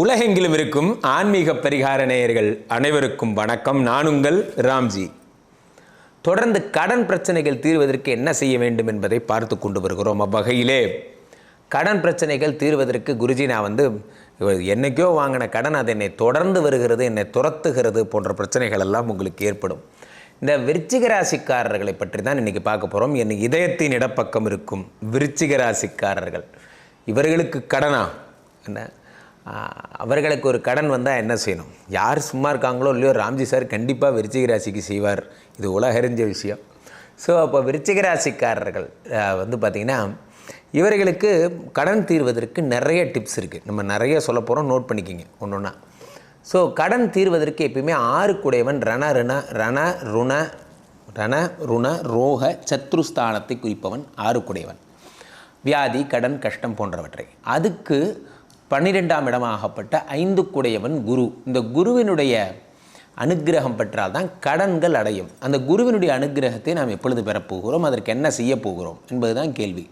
உலகெங்கிலும் இருக்கும் ஆன்மீக பரிகார நேயர்கள் அனைவருக்கும் வணக்கம். நான் உங்கள் ராம்ஜி. தொடர்ந்து கடன் பிரச்சனைகள் தீர்வதற்கு என்ன செய்ய வேண்டும் என்பதை பார்த்து கொண்டு வருகிறோம் அவ்வகையிலே. கடன் பிரச்சனைகள் தீர்வதற்கு குருஜி நான் வந்து என்னைக்கோ வாங்கின கடன் அது என்னை தொடர்ந்து வருகிறது என்னை துரத்துகிறது போன்ற பிரச்சனைகள் எல்லாம் உங்களுக்கு ஏற்படும். இந்த விருச்சிக ராசிக்காரர்களை பற்றி தான் இன்றைக்கி பார்க்க போகிறோம் என் இதயத்தின் இடப்பக்கம் இருக்கும் விருச்சிக ராசிக்காரர்கள். இவர்களுக்கு கடனா? என்ன? அவர்களுக்கு ஒரு கடன் வந்தால் என்ன செய்யணும்? யார் சும்மா இருக்காங்களோ இல்லையோ ராம்ஜி சார் கண்டிப்பாக விருச்சிக ராசிக்கு செய்வார். இது உலகறிஞ்ச விஷயம். ஸோ அப்போ விருச்சிக ராசிக்காரர்கள் வந்து பார்த்திங்கன்னா இவர்களுக்கு கடன் தீர்வதற்கு நிறைய டிப்ஸ் இருக்குது நம்ம நிறைய சொல்ல போகிறோம் நோட் பண்ணிக்கிங்க ஒன்று ஒன்றா ஸோ கடன் தீர்வதற்கு எப்பயுமே ஆறுக்குடையவன் ரண ரண ரண ருண ரண ருண ரோக சத்ருஸ்தானத்தை குறிப்பவன் ஆறுக்குடையவன் வியாதி கடன் கஷ்டம் போன்றவற்றை. அதுக்கு பன்னிரெண்டாம் இடமாகப்பட்ட ஐந்துக்குடையவன் குரு. இந்த குருவினுடைய அனுக்கிரகம் பெற்றால் தான் கடன்கள் அடையும். அந்த குருவினுடைய அனுக்கிரகத்தை நாம் எப்பொழுது பெறப்போகிறோம் அதற்கு என்ன செய்ய போகிறோம்? என்பதுதான் கேள்வி.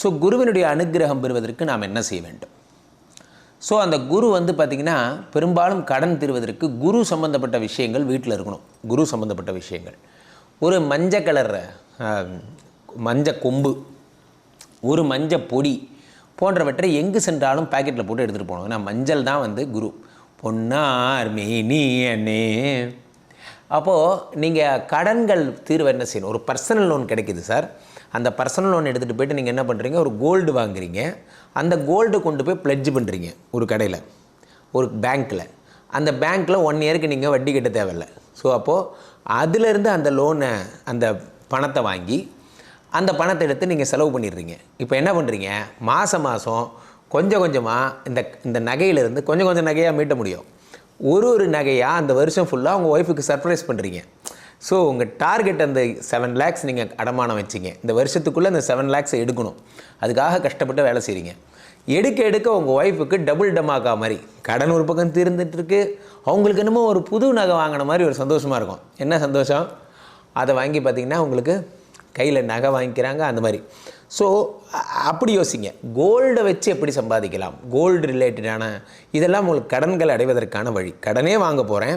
ஸோ குருவினுடைய அனுக்கிரகம் பெறுவதற்கு நாம் என்ன செய்ய வேண்டும்? ஸோ அந்த குரு வந்து பார்த்திங்கன்னா பெரும்பாலும் கடன் தீர்வதற்கு குரு சம்பந்தப்பட்ட விஷயங்கள் வீட்டில் இருக்கணும். குரு சம்பந்தப்பட்ட விஷயங்கள். ஒரு மஞ்சள் கலர் மஞ்சள் கொம்பு ஒரு மஞ்சள் பொடி போன்றவற்றை எங்கு சென்றாலும் பாக்கெட்டில் போட்டு எடுத்துகிட்டு போகணும். ஏன்னா மஞ்சள் தான் வந்து குரு. பொன்னார் மேனி அண்ணே அப்போது நீங்கள் கடன்கள் தீர்வு என்ன செய்யணும்? ஒரு பர்சனல் லோன் கிடைக்குது சார். அந்த பர்சனல் லோன் எடுத்துகிட்டு போயிட்டு நீங்கள் என்ன பண்ணுறீங்க ஒரு கோல்டு வாங்குறீங்க. அந்த கோல்டு கொண்டு போய் பிளட்ஜ் பண்ணுறீங்க ஒரு கடையில் ஒரு பேங்க்கில் அந்த பேங்க்கில் ஒன் இயருக்கு நீங்கள் வட்டி கட்ட தேவையில்ல. ஸோ அப்போது அதிலிருந்து அந்த லோனை அந்த பணத்தை வாங்கி அந்த பணத்தை எடுத்து நீங்கள் செலவு பண்ணிடுறீங்க. இப்போ என்ன பண்ணுறீங்க மாதம் மாதம் கொஞ்சம் கொஞ்சமாக இந்த இந்த நகையிலேருந்து கொஞ்சம் கொஞ்சம் நகையாக மீட்ட முடியும். ஒரு ஒரு நகையாக அந்த வருஷம் ஃபுல்லாக உங்கள் ஒய்ஃபுக்கு சர்ப்ரைஸ் பண்ணுறீங்க ஸோ உங்கள் டார்கெட் அந்த செவன் லேக்ஸ் நீங்கள் அடமானம் வச்சிங்க. இந்த வருஷத்துக்குள்ளே அந்த செவன் லேக்ஸை எடுக்கணும். அதுக்காக கஷ்டப்பட்டு வேலை செய்கிறீங்க எடுக்க எடுக்க உங்கள் ஒய்ஃபுக்கு டபுள் டமாக்கா மாதிரி. கடன் ஒரு பக்கம் தீர்ந்துட்டுருக்கு. அவங்களுக்கு என்னமோ ஒரு புது நகை வாங்கின மாதிரி ஒரு சந்தோஷமாக இருக்கும். என்ன சந்தோஷம்? அதை வாங்கி பார்த்தீங்கன்னா உங்களுக்கு கையில் நகை வாங்கிக்கிறாங்க அந்த மாதிரி. ஸோ அப்படி யோசிங்க. கோல்டை வச்சு எப்படி சம்பாதிக்கலாம்? கோல்டு ரிலேட்டடான இதெல்லாம் உங்களுக்கு கடன்கள் அடைவதற்கான வழி. கடனே வாங்க போகிறேன்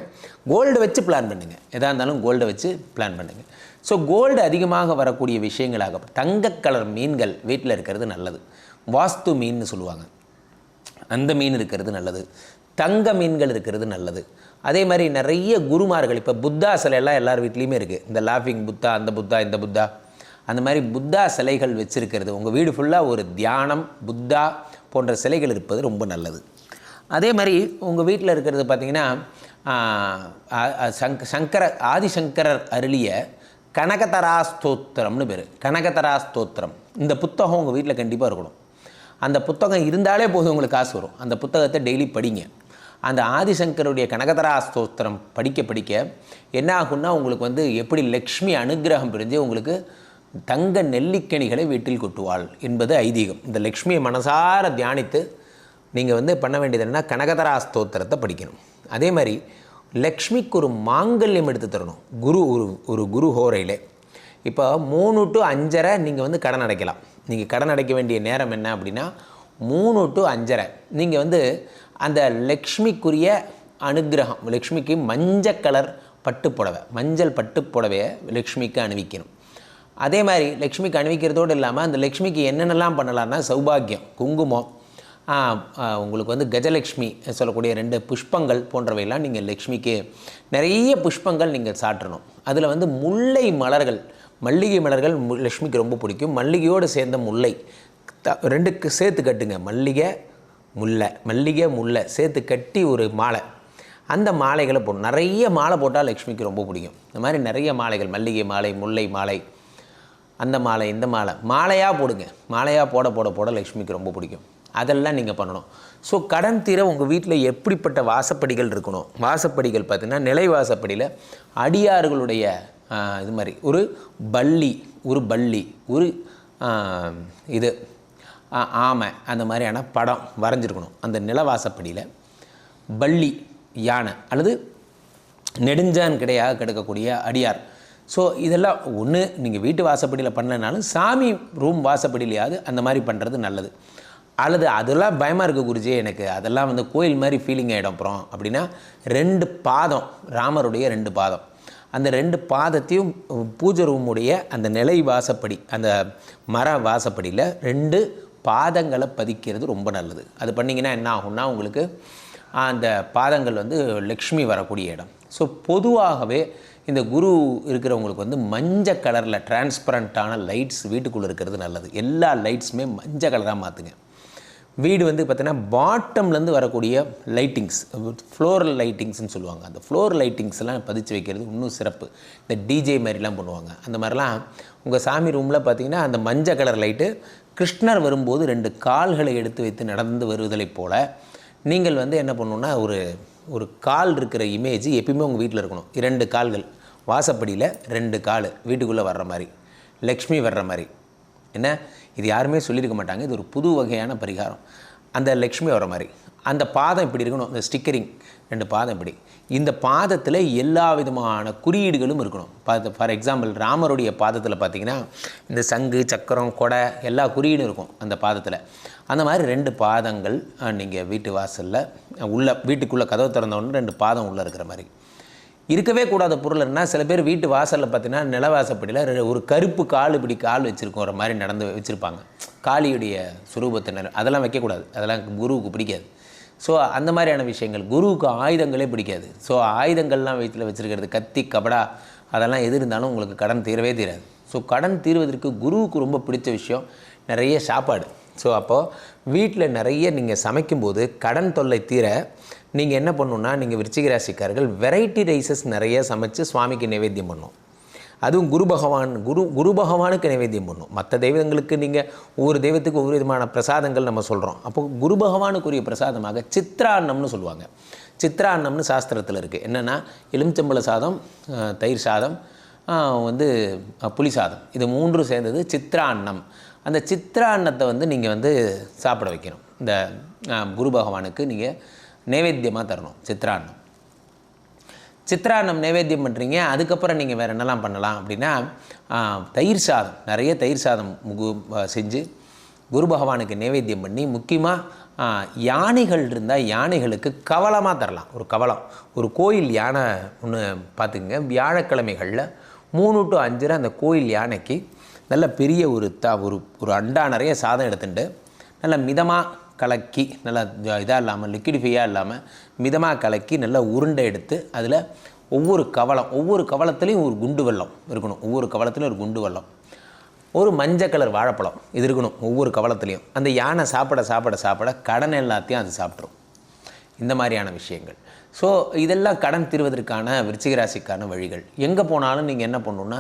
கோல்டு வச்சு பிளான் பண்ணுங்கள் எதாக இருந்தாலும் கோல்டை வச்சு பிளான் பண்ணுங்கள் ஸோ கோல்டு அதிகமாக வரக்கூடிய விஷயங்களாக தங்க கலர் மீன்கள் வீட்டில் இருக்கிறது நல்லது. வாஸ்து மீன் சொல்லுவாங்க. அந்த மீன் இருக்கிறது நல்லது. தங்க மீன்கள் இருக்கிறது நல்லது. அதே மாதிரி நிறைய குருமார்கள் இப்போ புத்தா சிலையெல்லாம் எல்லார் வீட்லேயுமே இருக்குது இந்த லாஃபிங் புத்தா அந்த புத்தா இந்த புத்தா. அந்த மாதிரி புத்தா சிலைகள் வச்சுருக்கிறது. உங்கள் வீடு ஃபுல்லாக ஒரு தியானம் புத்தா போன்ற சிலைகள் இருப்பது ரொம்ப நல்லது. அதே மாதிரி உங்கள் வீட்டில் இருக்கிறது பார்த்திங்கன்னா சங்க சங்கர ஆதிசங்கரர் அருளிய கனகதரா ஸ்தோத்திரம்னு பேர். கனகதரா ஸ்தோத்திரம் இந்த புத்தகம் உங்கள் வீட்டில் கண்டிப்பாக இருக்கணும். அந்த புத்தகம் இருந்தாலே போதும் உங்களுக்கு காசு வரும். அந்த புத்தகத்தை டெய்லி படிங்க. அந்த ஆதிசங்கருடைய கனகதரா ஸ்தோத்திரம் படிக்க படிக்க என்ன ஆகும்னா உங்களுக்கு வந்து எப்படி லக்ஷ்மி அனுக்கிரகம் புரிஞ்சு உங்களுக்கு தங்க நெல்லிக்கனிகளை வீட்டில் கொட்டுவாள் என்பது ஐதீகம். இந்த லக்ஷ்மியை மனசார தியானித்து நீங்கள் வந்து பண்ண வேண்டியது என்னன்னா கனகதரா ஸ்தோத்திரத்தை படிக்கணும். அதே மாதிரி லக்ஷ்மிக்கு ஒரு மாங்கல்யம் எடுத்து தரணும். குரு ஒரு ஒரு குரு ஹோரையில். இப்போ மூணு டு அஞ்சரை நீங்கள் வந்து கடன் அடைக்கலாம். நீங்கள் கடன் அடைக்க வேண்டிய நேரம் என்ன அப்படின்னா மூணு டு அஞ்சரை. நீங்கள் வந்து அந்த லக்ஷ்மிக்குரிய அனுக்கிரகம் லக்ஷ்மிக்கு மஞ்சள் கலர் பட்டு புடவை மஞ்சள் பட்டு புடவையை லக்ஷ்மிக்கு அணிவிக்கணும். அதே மாதிரி லக்ஷ்மிக்கு அணிவிக்கிறதோடு இல்லாமல் அந்த லக்ஷ்மிக்கு என்னென்னலாம் பண்ணலான்னா சௌபாகியம் குங்குமம் உங்களுக்கு வந்து கஜலக்ஷ்மி சொல்லக்கூடிய ரெண்டு புஷ்பங்கள் போன்றவையெல்லாம் நீங்கள் லக்ஷ்மிக்கு நிறைய புஷ்பங்கள் நீங்கள் சாற்றணும். அதில் வந்து முல்லை மலர்கள் மல்லிகை மலர்கள் மு- லக்ஷ்மிக்கு ரொம்ப பிடிக்கும். மல்லிகையோடு சேர்ந்த முல்லை த ரெண்டுக்கு சேர்த்து கட்டுங்க. மல்லிகை முல்லை மல்லிகை முல்லை சேர்த்து கட்டி ஒரு மாலை. அந்த மாலைகளை போடணும் நிறைய மாலை போட்டால் லக்ஷ்மிக்கு ரொம்ப பிடிக்கும். இந்த மாதிரி நிறைய மாலைகள் மல்லிகை மாலை முல்லை மாலை அந்த மாலை இந்த மாலை. மாலையாக போடுங்க. மாலையாக போட போட போட லக்ஷ்மிக்கு ரொம்ப பிடிக்கும். அதெல்லாம் நீங்கள் பண்ணணும். ஸோ கடன் தீர உங்கள் வீட்டில் எப்படிப்பட்ட வாசப்படிகள் இருக்கணும்? வாசப்படிகள் பார்த்திங்கன்னா நிலை வாசப்படியில் அடியார்களுடைய இது மாதிரி ஒரு பள்ளி ஒரு பள்ளி ஒரு இது ஆமை அந்த மாதிரியான படம் வரைஞ்சிருக்கணும். அந்த நிலவாசப்படியில் பள்ளி யானை அல்லது நெடுஞ்சான் கிடையாக கிடக்கக்கூடிய அடியார். ஸோ இதெல்லாம் ஒன்று நீங்கள் வீட்டு வாசப்படியில் பண்ணலைனாலும் சாமி ரூம் வாசப்படியிலையாவது அந்த மாதிரி பண்ணுறது நல்லது. அல்லது அதெல்லாம் பயமாக இருக்க குருஜி எனக்கு அதெல்லாம் வந்து கோயில் மாதிரி ஃபீலிங் ஆகிடும் அப்புறம். அப்படின்னா ரெண்டு பாதம் ராமருடைய ரெண்டு பாதம். அந்த ரெண்டு பாதத்தையும் பூஜை ரூமுடைய அந்த நிலை வாசப்படி அந்த மர வாசப்படியில் ரெண்டு பாதங்களை பதிக்கிறது ரொம்ப நல்லது. அது பண்ணிங்கன்னா என்ன ஆகும்னா உங்களுக்கு அந்த பாதங்கள் வந்து லக்ஷ்மி வரக்கூடிய இடம். ஸோ பொதுவாகவே இந்த குரு இருக்கிறவங்களுக்கு வந்து மஞ்சள் கலரில் டிரான்ஸ்பரண்ட்டான லைட்ஸ் வீட்டுக்குள்ளே இருக்கிறது நல்லது. எல்லா லைட்ஸுமே மஞ்சள் கலராக மாற்றுங்க வீடு வந்து பார்த்தீங்கன்னா பாட்டம்லேருந்து வரக்கூடிய லைட்டிங்ஸ் ஃப்ளோரல் லைட்டிங்ஸ்னு சொல்லுவாங்க. அந்த ஃப்ளோர் லைட்டிங்ஸ்லாம் பதிச்சு வைக்கிறது இன்னும் சிறப்பு. இந்த டிஜே மாதிரிலாம் பண்ணுவாங்க. அந்த மாதிரிலாம் உங்கள் சாமி ரூமில் பார்த்தீங்கன்னா அந்த மஞ்சள் கலர் லைட்டு கிருஷ்ணர் வரும்போது ரெண்டு கால்களை எடுத்து வைத்து நடந்து வருவதைப் போல் நீங்கள் வந்து என்ன பண்ணணுன்னா ஒரு ஒரு கால் இருக்கிற இமேஜ் எப்பயுமே உங்கள் வீட்டில் இருக்கணும். இரண்டு கால்கள். வாசப்படியில் ரெண்டு கால். வீட்டுக்குள்ளே வர்ற மாதிரி. லக்ஷ்மி வர்ற மாதிரி. என்ன? இது யாருமே சொல்லியிருக்க மாட்டாங்க. இது ஒரு புது வகையான பரிகாரம். அந்த லக்ஷ்மி வர மாதிரி. அந்த பாதம் இப்படி இருக்கணும் இந்த ஸ்டிக்கரிங் ரெண்டு பாதம் இப்படி. இந்த பாதத்தில் எல்லா விதமான குறியீடுகளும் இருக்கணும். பார்த்து ஃபார் எக்ஸாம்பிள் ராமருடைய பாதத்தில் பார்த்தீங்கன்னா இந்த சங்கு சக்கரம் கொடை எல்லா குறியீடும் இருக்கும் அந்த பாதத்தில். அந்த மாதிரி ரெண்டு பாதங்கள் நீங்கள் வீட்டு வாசலில் உள்ள வீட்டுக்குள்ளே கதவு திறந்தவொடனே ரெண்டு பாதம் உள்ளே இருக்கிற மாதிரி. இருக்கவே கூடாத பொருள் என்ன சில பேர் வீட்டு வாசலில் பார்த்தீங்கன்னா நிலவாசப்படியில் ஒரு கருப்பு கால் இப்படி கால் வச்சுருக்கோம் ஒரு மாதிரி நடந்து வச்சுருப்பாங்க. காளியுடைய சுரூபத்தை அதெல்லாம் வைக்கக்கூடாது. அதெல்லாம் குருவுக்கு பிடிக்காது. ஸோ அந்த மாதிரியான விஷயங்கள். குருவுக்கு ஆயுதங்களே பிடிக்காது. ஸோ ஆயுதங்கள்லாம் வயிற்றில் வச்சுருக்கிறது கத்தி கபடா அதெல்லாம் எது இருந்தாலும் உங்களுக்கு கடன் தீரவே தீராது. ஸோ கடன் தீர்வதற்கு குருவுக்கு ரொம்ப பிடிச்ச விஷயம் நிறைய சாப்பாடு. ஸோ அப்போது வீட்டில் நிறைய நீங்கள் சமைக்கும்போது கடன் தொல்லை தீர நீங்கள் என்ன பண்ணணுன்னா நீங்கள் விருச்சிக ராசிக்காரர்கள் வெரைட்டி ரைசஸ் நிறைய சமைச்சு சுவாமிக்கு நைவேத்தியம் பண்ணணும் அதுவும் குரு பகவான் குரு குரு பகவானுக்கு நைவேத்தியம் பண்ணும் மற்ற தெய்வங்களுக்கு நீங்கள் ஒவ்வொரு தெய்வத்துக்கு ஒவ்வொரு விதமான பிரசாதங்கள் நம்ம சொல்கிறோம் அப்போ குரு பகவானுக்குரிய பிரசாதமாக சித்ரான்னம்னு சொல்லுவாங்க. சித்ரான்னம்னு சாஸ்திரத்தில் இருக்குது என்னென்னா எலுமிச்சம்பழ சாதம் தயிர் சாதம் வந்து புளி சாதம். இது மூன்றும் சேர்ந்தது சித்ரான்னம். அந்த சித்ரான்னத்தை வந்து நீங்கள் வந்து சாப்பிட வைக்கணும். இந்த குரு பகவானுக்கு நீங்கள் நைவேத்தியமாக தரணும். சித்ரான்னம். சித்ரான்னம் நைவேத்தியம் பண்ணுறீங்க அதுக்கப்புறம் நீங்கள் வேறு என்னெல்லாம் பண்ணலாம் அப்படின்னா தயிர் சாதம் நிறைய தயிர் சாதம் முகு செஞ்சு குரு பகவானுக்கு நைவேத்தியம் பண்ணி முக்கியமாக யானைகள் இருந்தால் யானைகளுக்கு கவலமாக தரலாம். ஒரு கவலம். ஒரு கோயில் யானை ஒன்று பார்த்துக்குங்க. வியாழக்கிழமைகளில் மூணு டு அஞ்சு அந்த கோயில் யானைக்கு நல்ல பெரிய ஒரு த ஒரு ஒரு அண்டா நிறைய சாதம் எடுத்துட்டு நல்ல மிதமாக கலக்கி நல்லா இதாக இல்லாமல் லிக்விடிஃபையாக இல்லாமல் மிதமாக கலக்கி நல்லா உருண்டை எடுத்து அதில் ஒவ்வொரு கவலம் ஒவ்வொரு கவலத்துலேயும் ஒரு குண்டு வெள்ளம் இருக்கணும். ஒவ்வொரு கவலத்துலையும் ஒரு குண்டு வெள்ளம். ஒரு மஞ்சள் கலர் வாழைப்பழம் இது இருக்கணும் ஒவ்வொரு கவலத்துலேயும் அந்த யானை சாப்பிட சாப்பிட சாப்பிட கடன் எல்லாத்தையும் அது சாப்பிட்ரும் இந்த மாதிரியான விஷயங்கள். ஸோ இதெல்லாம் கடன் தீர்வதற்கான விருச்சிகராசிக்கான வழிகள். எங்கே போனாலும் நீங்கள் என்ன பண்ணணும்னா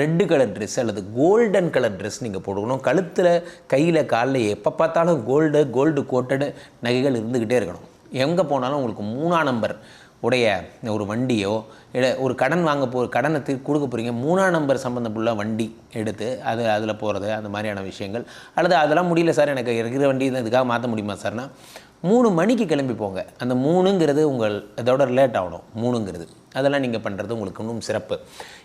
ரெட்டு கலர் ட்ரெஸ் அல்லது கோல்டன் கலர் ட்ரெஸ் நீங்கள் போடணும் கழுத்தில் கையில் காலில் எப்போ பார்த்தாலும் கோல்டு கோல்டு கோட்டடு நகைகள் இருந்துக்கிட்டே இருக்கணும். எங்கே போனாலும் உங்களுக்கு மூணாம் நம்பர் உடைய ஒரு வண்டியோ இல்லை ஒரு கடன் வாங்க போ கடனை தீ கொடுக்க போகிறீங்க மூணாம் நம்பர் சம்மந்தப்புள்ள வண்டி எடுத்து அது அதில் போகிறது அந்த மாதிரியான விஷயங்கள். அல்லது அதெல்லாம் முடியல சார் எனக்கு இருக்கிற வண்டி இதுக்காக மாற்ற முடியுமா சார்னா மூணு மணிக்கு கிளம்பி போங்க. அந்த மூணுங்கிறது உங்கள் இதோட ரிலேட் ஆகணும். மூணுங்கிறது. அதெல்லாம் நீங்கள் பண்ணுறது உங்களுக்கு இன்னும் சிறப்பு.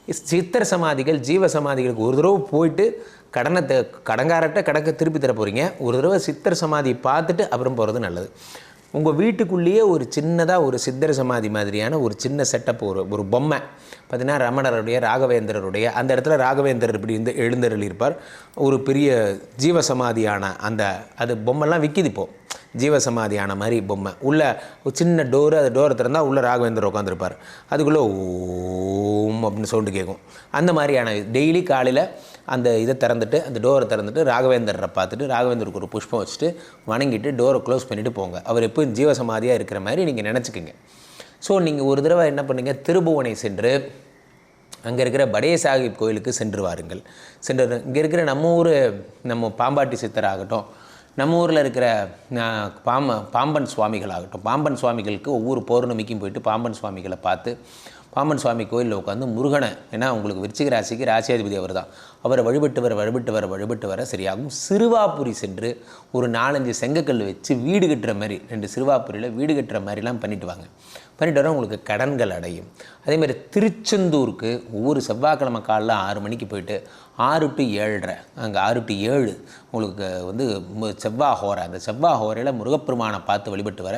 சித்தர் சமாதிகள் ஜீவ சமாதிகளுக்கு ஒரு தடவை போயிட்டு கடனை த- கடங்காரட்ட கடக்க திருப்பி தர போகிறீங்க ஒரு தடவை சித்தர் சமாதி பார்த்துட்டு அப்புறம் போகிறது நல்லது. உங்கள் வீட்டுக்குள்ளேயே ஒரு சின்னதாக ஒரு சித்தர் சமாதி மாதிரியான ஒரு சின்ன செட்டப் ஒரு ஒரு பொம்மை. பார்த்தீங்கன்னா ரமணருடைய ராகவேந்திரருடைய அந்த இடத்துல ராகவேந்திரர் இப்படி இருந்து எழுந்தருளியிருப்பார். ஒரு பெரிய ஜீவசமாதியான அந்த அது பொம்மைலாம் விற்கிது இப்போ. ஜீவசமாதியான மாதிரி பொம்மை. உள்ளே ஒரு சின்ன டோரு அது டோரை திறந்தால் உள்ளே ராகவேந்தர் உட்காந்துருப்பார் அதுக்குள்ளே ஓம் அப்படின்னு சவுண்டு கேட்கும் அந்த மாதிரியான டெய்லி காலையில் அந்த இதை திறந்துட்டு அந்த டோரை திறந்துட்டு ராகவேந்தரை பார்த்துட்டு ராகவேந்தருக்கு ஒரு புஷ்பம் வச்சுட்டு வணங்கிட்டு டோரை க்ளோஸ் பண்ணிவிட்டு போங்க. அவர் எப்பவும் ஜீவசமாதியாக இருக்கிற மாதிரி நீங்கள் நினச்சிக்கோங்க. ஸோ நீங்கள் ஒரு தடவை என்ன பண்ணுங்கள் திருபுவனை சென்று அங்கே இருக்கிற படைய சாஹிப் கோயிலுக்கு சென்று வாருங்கள். சென்று இங்கே இருக்கிற நம்ம ஊர் நம்ம பாம்பாட்டி சித்தர் ஆகட்டும் நம்ம ஊரில் இருக்கிற பாம்ப பாம்பன் சுவாமிகள் ஆகட்டும் பாம்பன் சுவாமிகளுக்கு ஒவ்வொரு பௌர்ணமிக்கும் போயிட்டு பாம்பன் சுவாமிகளை பார்த்து பாமன் சுவாமி கோயிலில் உட்காந்து முருகனை ஏன்னா உங்களுக்கு விருச்சிக ராசிக்கு ராசியாதிபதி அவர் தான் அவரை வழிபட்டு வர வழிபட்டு வர வழிபட்டு வர சரியாகும். சிறுவாபுரி சென்று ஒரு நாலஞ்சு செங்கக்கல் வச்சு வீடு கட்டுற மாதிரி ரெண்டு சிறுவாபுரியில் வீடு கட்டுற மாதிரிலாம் பண்ணிட்டு வாங்க. பண்ணிட்டு வர உங்களுக்கு கடன்கள் அடையும். அதேமாதிரி திருச்செந்தூருக்கு ஒவ்வொரு செவ்வாய்க்கிழமை காலைல ஆறு மணிக்கு போயிட்டு ஆறு டு ஏழரை அங்கே ஆறு டு ஏழு உங்களுக்கு வந்து செவ்வாய் ஹோரை அந்த செவ்வாய் ஹோரையில் முருகப்பெருமானை பார்த்து வழிபட்டு வர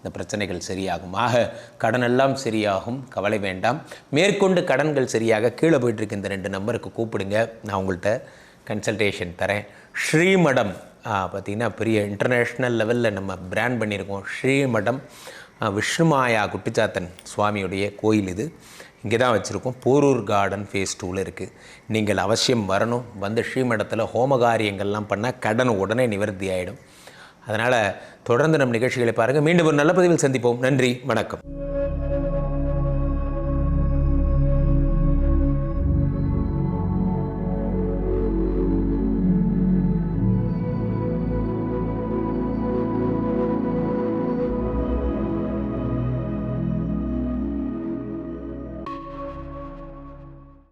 இந்த பிரச்சனைகள் சரியாகும். ஆக கடனெல்லாம் சரியாகும். கவலை வேண்டாம். மேற்கொண்டு கடன்கள் சரியாக கீழே போயிட்டுருக்கு. இந்த ரெண்டு நம்பருக்கு கூப்பிடுங்க. நான் உங்கள்கிட்ட கன்சல்டேஷன் தரேன். ஸ்ரீமடம் பார்த்திங்கன்னா பெரிய இன்டர்நேஷ்னல் லெவலில் நம்ம பிராண்ட் பண்ணியிருக்கோம். ஸ்ரீமடம் விஷ்ணுமாயா குட்டிச்சாத்தன் சுவாமியுடைய கோயில் இது. இங்கே தான் வச்சுருக்கோம். போரூர் கார்டன் ஃபேஸ் டூவில் இருக்குது நீங்கள் அவசியம் வரணும். வந்து ஸ்ரீமடத்தில் ஹோமகாரியங்கள்லாம் பண்ணால் கடன் உடனே நிவர்த்தி ஆகிடும் அதனால் தொடர்ந்து நம் நிகழ்ச்சிகளை பாருங்கள். மீண்டும் ஒரு நல்ல பதிவில் சந்திப்போம். நன்றி வணக்கம்.